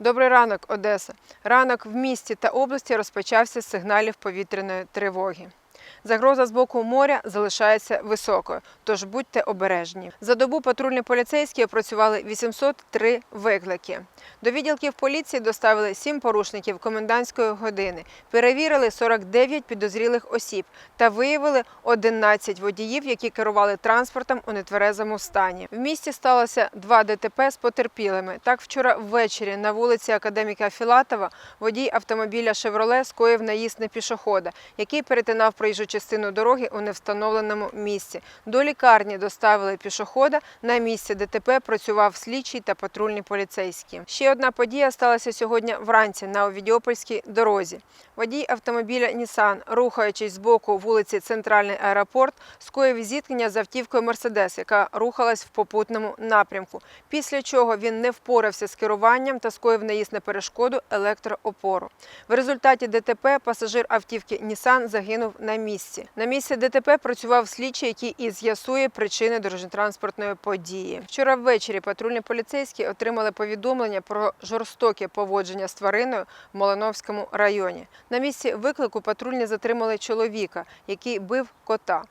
Добрий ранок, Одеса. Ранок в місті та області розпочався з сигналів повітряної тривоги. Загроза з боку моря залишається високою, тож будьте обережні. За добу патрульні поліцейські опрацювали 803 виклики. До відділків поліції доставили 7 порушників комендантської години, перевірили 49 підозрілих осіб та виявили 11 водіїв, які керували транспортом у нетверезому стані. В місті сталося два ДТП з потерпілими. Так, вчора ввечері на вулиці Академіка Філатова водій автомобіля «Шевроле» скоїв наїзд на пішохода, який перетинав проїжджу частину дороги у невстановленому місці. До лікарні доставили пішохода. На місці ДТП працював слідчий та патрульні поліцейські. Ще одна подія сталася сьогодні вранці на Овідіопольській дорозі. Водій автомобіля Нісан, рухаючись з боку вулиці Центральний аеропорт, скоїв зіткнення з автівкою Мерседес, яка рухалась в попутному напрямку. Після чого він не впорався з керуванням та скоїв наїзд на перешкоду електроопору. В результаті ДТП пасажир автівки Нісан загинув на місці. На місці ДТП працював слідчий, який і з'ясує причини дорожньо-транспортної події. Вчора ввечері патрульні поліцейські отримали повідомлення про жорстоке поводження з твариною в Малиновському районі. На місці виклику патрульні затримали чоловіка, який бив кота.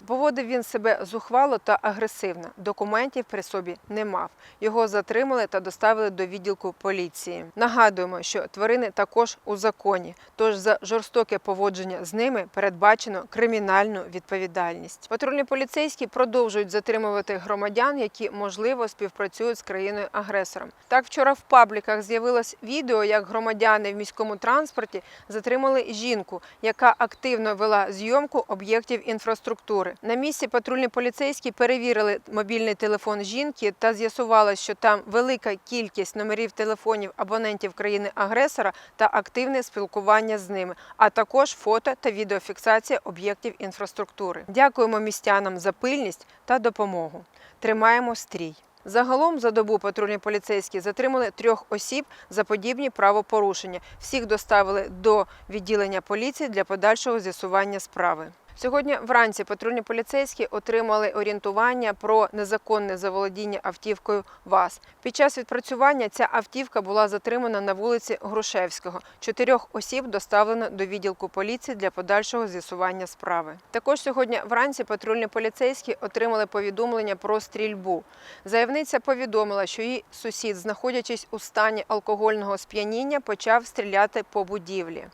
Поводив він себе зухвало та агресивно. Документів при собі не мав. Його затримали та доставили до відділку поліції. Нагадуємо, що тварини також у законі, тож за жорстоке поводження з ними передбачено кримінальну відповідальність. Патрульні поліцейські продовжують затримувати громадян, які можливо співпрацюють з країною-агресором. Так, вчора в пабліках з'явилось відео, як громадяни в міському транспорті затримали жінку, яка активно вела зйомку об'єктів інфраструктури. На місці патрульні поліцейські перевірили мобільний телефон жінки та з'ясувало, що там велика кількість номерів телефонів абонентів країни-агресора та активне спілкування з ними, а також фото та відеофіксація об'єктів інфраструктури. Дякуємо містянам за пильність та допомогу. Тримаємо стрій. Загалом за добу патрульні поліцейські затримали трьох осіб за подібні правопорушення. Всіх доставили до відділення поліції для подальшого з'ясування справи. Сьогодні вранці патрульні поліцейські отримали орієнтування про незаконне заволодіння автівкою ВАЗ. Під час відпрацювання ця автівка була затримана на вулиці Грушевського. Чотирьох осіб доставлено до відділку поліції для подальшого з'ясування справи. Також сьогодні вранці патрульні поліцейські отримали повідомлення про стрільбу. Заявниця повідомила, що її сусід, знаходячись у стані алкогольного сп'яніння, почав стріляти по будівлі.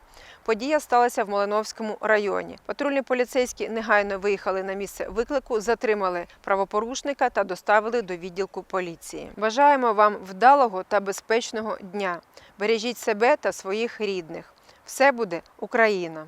Подія сталася в Малиновському районі. Патрульні поліцейські негайно виїхали на місце виклику, затримали правопорушника та доставили до відділку поліції. Бажаємо вам вдалого та безпечного дня. Бережіть себе та своїх рідних. Все буде Україна!